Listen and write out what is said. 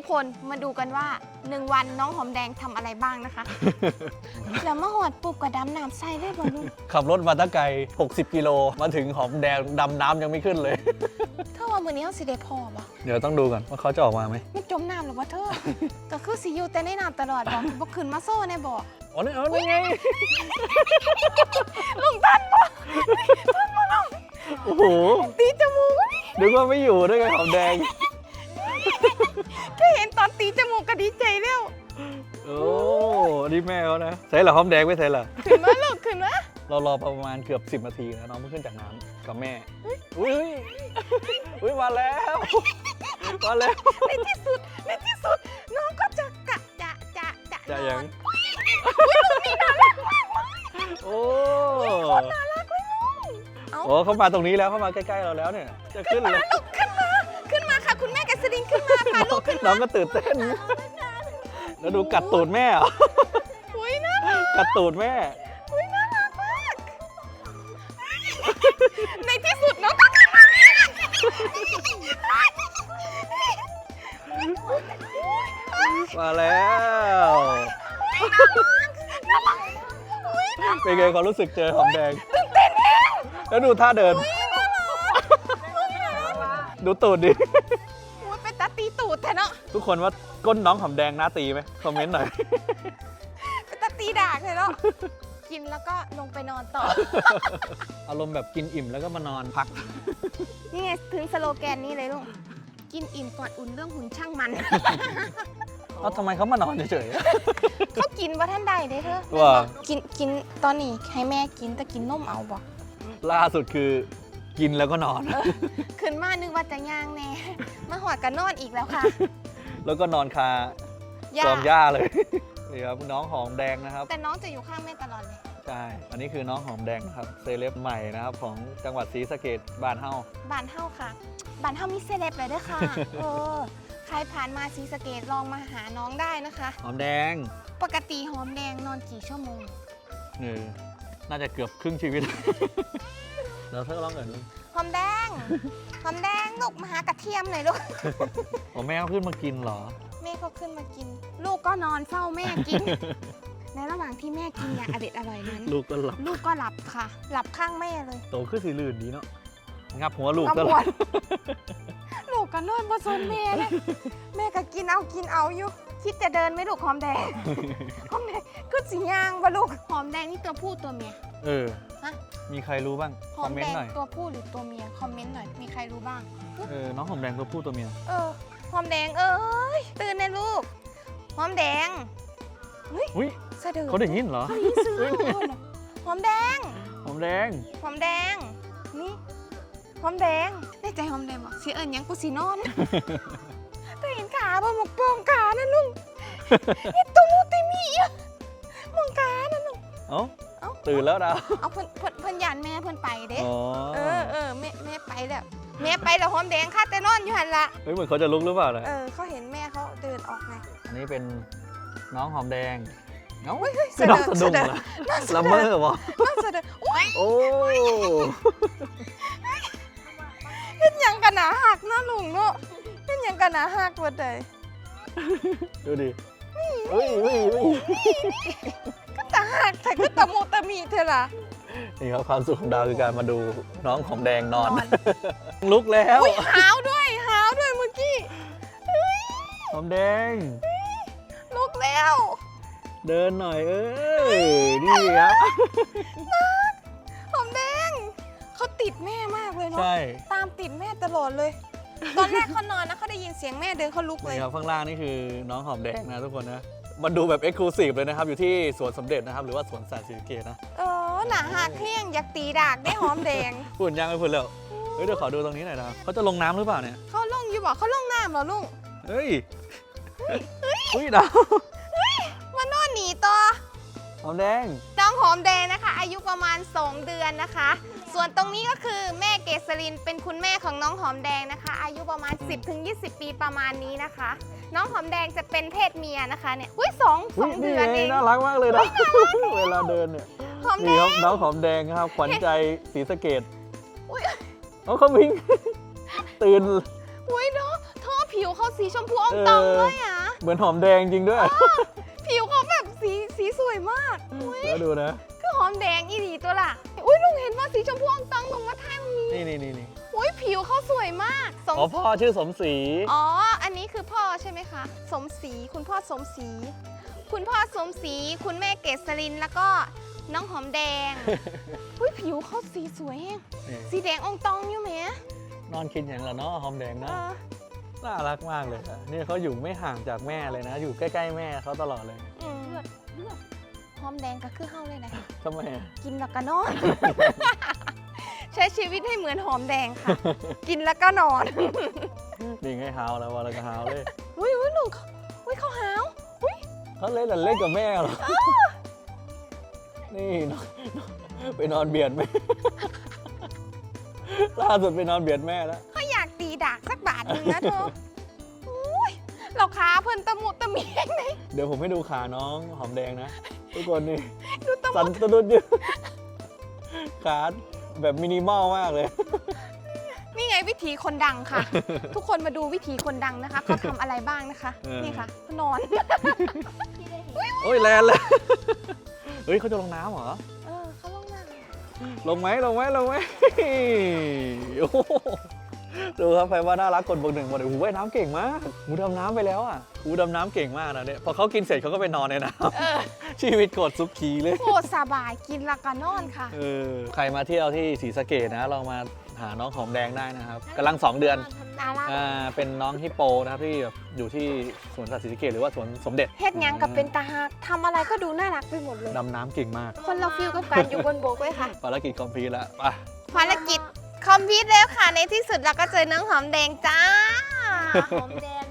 ทุกคนมาดูกันว่าหนึ่งวันน้องหอมแดงทำอะไรบ้างนะคะ แล้วมาหอดปุ๊บก็ดำน้ำใส่ได้บ่ลูกขับรถมาตั้งไกล 60 กิโล มาถึงหอมแดงดำน้ำยังไม่ขึ้นเลย เธอว่ามือนี้เขาสิได้พอบ่เดี๋ยวต้องดูก่อนว่าเขาจะออกมาไหมมันจมน้ำหรือว่าเธอ ก็คือสิอยู่แต่ในน้ำตลอดบ่บ่ขึ้นมาโซ่ในบ่อ๋อนี่อ๋อนี่ไงลุงตันบ่โอ้โหตีจมูก นึกว่าไม่อยู่ด้วยไงหอมแดง แค่เห็นตอนตีจมูกก็ดีใจแล้วโอ้นี่แม่เขานะ ใส่เหรอหอมแดงไม่ใส่เหรอ ขึ้นมาลูกขึ้นมาเรารอประมาณเกือบ 10นาทีนะน้องเพิ่งขึ้นจากน้ำกับแม่ อุ้ยอุ้ยมาแล้ว มาแล้ว ในที่สุดในที่สุด น้องก็จะกะจะจะจะจะนยัองนโอ้น่ารักเลยลุงเอาโอ้เขามาตรงนี้แล้วเขามาใกล้ๆเราแล้วเนี่ย จะขึ้นเลย ค่ะลูกขึ้นน้องก็ตื่นเต้น แล้วดูกัดตูดแม่เหรออุ้ยน่ารักกัดตูดแม่ อุ้ยน่ารักมาก ในที่สุดน้องก็ขึ้นมามาแล้วเป็นไงความรู้สึกเจอหอมแดงตื่นเต้นแฮงแล้วดูท่าเดิน ดูตูดดิ คนว่าก้นน้องหอมแดงน่าตีไหมคอมเมนต์หน่อยเป็นตาตีดากเลยเนาะกินแล้วก็ลงไปนอนต่อ อารมณ์แบบกินอิ่มแล้วก็มานอนพัก นี่ไงถึงสโลแกนนี้เลยลูก กินอิ่มก่อนอุ่นเรื่องหุ่นช่างมัน เอ้าทำไมเขามานอนเฉย เขากินว่าท่านใดเด้อเธอว่า กินกินตอนนี้ให้แม่กินแต่กินนมเอาบอกๆ ล่าสุดคือกินแล้วก็นอน ขึ้นมานึกว่าจะย่างแน่ มาหอดกันนอนอีกแล้วค่ะ แล้วก็นอนคาย่าจอมหญ้าเลย นี่ครับน้องหอมแดงนะครับ แต่น้องจะอยู่ข้างแม่ตลอดเลย ใช่ อันนี้คือน้องหอมแดงนะครับ เซเลบใหม่นะครับของจังหวัดศรีสะเกดบ้านเฮาบ้านเฮาค่ะ บ้านเฮามีเซเลบเลยเด้วยค่ะเออใครผ่านมาซีสะเกตลองมาหาน้องได้นะคะ หอมแดง ปกติหอมแดงนอนกี่ชั่วโมงเออน่าจะเกือบครึ่งชีวิต เราเธอร้องเกินห อมแดง หอมแดงลูกมาหากระเทียมหน่อยลูกผมแม่เขาขึ้นมากินเหรอ แม่ก็ขึ้นมากิน ลูกก็นอนเฝ้าแม่กิน ในระหว่างที่แม่กินอย่างอเด็ดอร่อยนั้น ลูกก็หลับ ลูกก็หลับค่ะ หลับข้างแม่เลยโตขึ้นสีลื่นดีเนาะ งับหัวลูกกก็ระหบวลันบลูกก็นอนผสมแม่เลยแม่ก็กินเอากินเอาอยู่คิดจะเดินไหมลูกหอมแดงหอมแดงก็สีย่างวะลูกหอมแดงนี่ตัวผู้ตัวเมีย เออ ฮะ มีใครรู้บ้าง หคออมมเมแดนต์งหน่อย ตัวผู้หรือตัวเมียคอมเมนต์หน่อยมีใครรู้บ้าง เออ น้องหอมแดงตัวผู้ตัวเมีย เออหอมแดงเอ้ยตื่นนะลูกหอมแดงอุ้ยสะดือเขาได้ยินเหรอเขาได้ยินซื้อเหรอหอมแดงหอมแดง หอมแดงนี่หอมแดงในใจหอมแดงบอกสิเอิญยังกูสินอนแต่เห็นขาบ่หมกปองขานะลุงเห็นตัวมูติมีอะมองขานะลุงเอ้าเอ้า ตื่นแล้วดาวเอาเพิ่นเพิ่นเพิ่นยานแม่เพิ่นไปเด้อ๋อเออเออแม่แม่ไปแล้วแม่ไปแล้วหอมแดงค่ะแต่นอนอยู่หันละเฮ้ยเหมือนเขาจะลุกหรือเปล่านะเออเขาเห็นแม่เขาเดินออกไงอันนี้เป็นน้องหอมแดงเอ้าเฮ้ยเฮ้ยคือน้องสะดุ้งเดิเหรอน่าสะละเดิเมอนวะน่าสะเดินอุ้ยโอ้เห็นหยังกันหนาหักเนาะลุงเนาะเห็นหยังกันหนาหักบ่ได้ดูดิเฮ้ยเฮ้ยเฮ้ยก็ตา หักแต่ก็ตะมูตะมีเธอล่ะนี่ครับความสุขของดาวคือการมาดูน้องหอมแดงนอน ลุกแล้วอุ้ยหาวด้วยหาวด้วยเมื่อกี้หอมแดง ลุกแล้ว เดินหน่อยเอ้ยนี่ครับหอมแดงเขาติดแม่มากเลยเนาะใช่ตามติดแม่ตลอดเลย ตอนแรกเขานอนนะเขาได้ยินเสียงแม่เดินเขาลุกเลยนี่ครับข้างล่างนี่คือน้องหอมแดงนะทุกคนนะ มันดูแบบเอ็กซ์คลูซีฟเลยนะครับ อยู่ที่สวนสมเด็จนะครับ หรือว่าสวนสัตว์ศรีสะเกษนะ เออหนาหักเที่ยงอยากตีดากได้หอมแดง พูดยังไม่พูดแล้ว เฮ้ยเดี๋ยวขอดูตรงนี้หน่อยนะเขาจะลงน้ำหรือเปล่าเนี่ย เขาลงอยู่บอกเขาลงน้ำเหรอลุงเฮ้ยอุ้ยดาวมานอนหนีต่อหอมแดง น้องหอมแดงนะคะ อายุประมาณ 2 เดือนนะคะ ส่วนตรงนี้ก็คือแม่เกษรินเป็นคุณแม่ของน้องหอมแดงนะคะ อายุประมาณ 10-20 ปีประมาณนี้นะคะ น้องหอมแดงจะเป็นเพศเมียนะคะเนี่ยอุ้ยสองสอุ๊อยงนี่เดือนไงเอง น่ารักมากเลยนะเวลาเดินเนี่ยหอมแดนี่คงรับน้องหอมแดงครับขวัญใจศรีสะเกดอุ๊ยน้องเขาวิ่ง ตื่น อุ้ยเนาะท่อผิววเขาสีชมพูอ่องตองเออเลยอะ เหมือนหอมแดงจริงด้วย ผิวเขาแบบสีสีสวยมากอุ้ยแล้วดูนะคือ หอมแดงอีหลีตัวล่ะ อุ้ยลุงเห็นว่าสีชมพูอ่องตองลงมาทางนี้นี่นี่นี่นี่อุ้ยผิวเขาสวยมากสมอ๋อพ่อชื่อสมศรีอ๋อ อันนี้คือพ่อใช่ไหมคะ สมศรีคุณพ่อสมศรีคุณพ่อสมศรีคุณแม่เกษรินแล้วก็น้องหอมแดงอุ้ยผิวเขาสีสวยแฮงนี่สีแดงอองตองอยู่ไหมนอนกินอย่างละเนาะหอมแดงเอเนาะอน่ารักมากเลยอะนี่เขาอยู่ไม่ห่างจากแม่เลยนะ อยู่ใกล้ๆแม่เขาตลอดเลย อืม หอมแดงก็คือเข้าเลยนะทำไมอะกินแล้วก็นอน ใช้ชีวิตให้เหมือนหอมแดงค่ะ กินแล้วก็นอนนี่ไงฮาวแล้ววันละก็ฮาวเลยอุ้ยอุ้ยลุงเขาอุ้ยเขาหาวเขาเล่นแต่เล่นกับแม่เหรอนี่นอนไปนอนเบียดแม่ล่าสุดไปนอนเบียดแม่แล้วเขาอยากตีดากสักบาทหนึ่งนะเธออุ้ยเราขาเพิ่นตะมุตะเมียงเลยเดี๋ยวผมให้ดูขาน้องหอมแดงนะ ทุกคนนี่ดูตะสัมุนสะดุดอยู่ขาแบบมินิมอลมากเลย นี่ไงวิถีคนดังค่ะ ทุกคนมาดูวิถีคนดังนะคะเขาทำอะไรบ้างนะคะ เออ นี่ค่ะเขานอน โอ้ยแลนเลยเฮ้ยเขาจะลงน้ำเหรอ เออเขาลงน้ำลงไหมลงไหมลงไหมโอ้โห ดูครับแฟนว่าน่ารักกดบวกหนึ่งหมดเลยหูว่ายน้ำเก่งมากหูดำน้ำไปแล้วอะหูดำน้ำเก่งมากนะเนี่ยพอเขากินเสร็จเขาก็ไปนอนในน้เออำชีวิตกดซุกขีเลยโคตรสบายกินแล้วก็นอนค่ะเออใครมาเที่ยวที่ศรีสะเกดนะลองมาหาน้องหอมแดงได้นะครับกำลัง2เดือน น่ารักอ่าเป็นน้องฮิปโปนะครับที่แบบอยู่ที่สวนสัตว์ศรีสะเกดหรือว่าสวนสมเด็จเฮ็ดหยังกับเป็นตาหักทำอะไรก็ดูน่ารักไปหมดเลย ดำน้ำเก่งมากคนเราฟิลกับการอยู่บนบกเลยค่ะภารกิจคอมพลีทแล้วไป ภารกิจ คอมพิวต์แล้วค่ะในที่สุดเราก็เจอน้องหอมแดงจ้า หอมแดง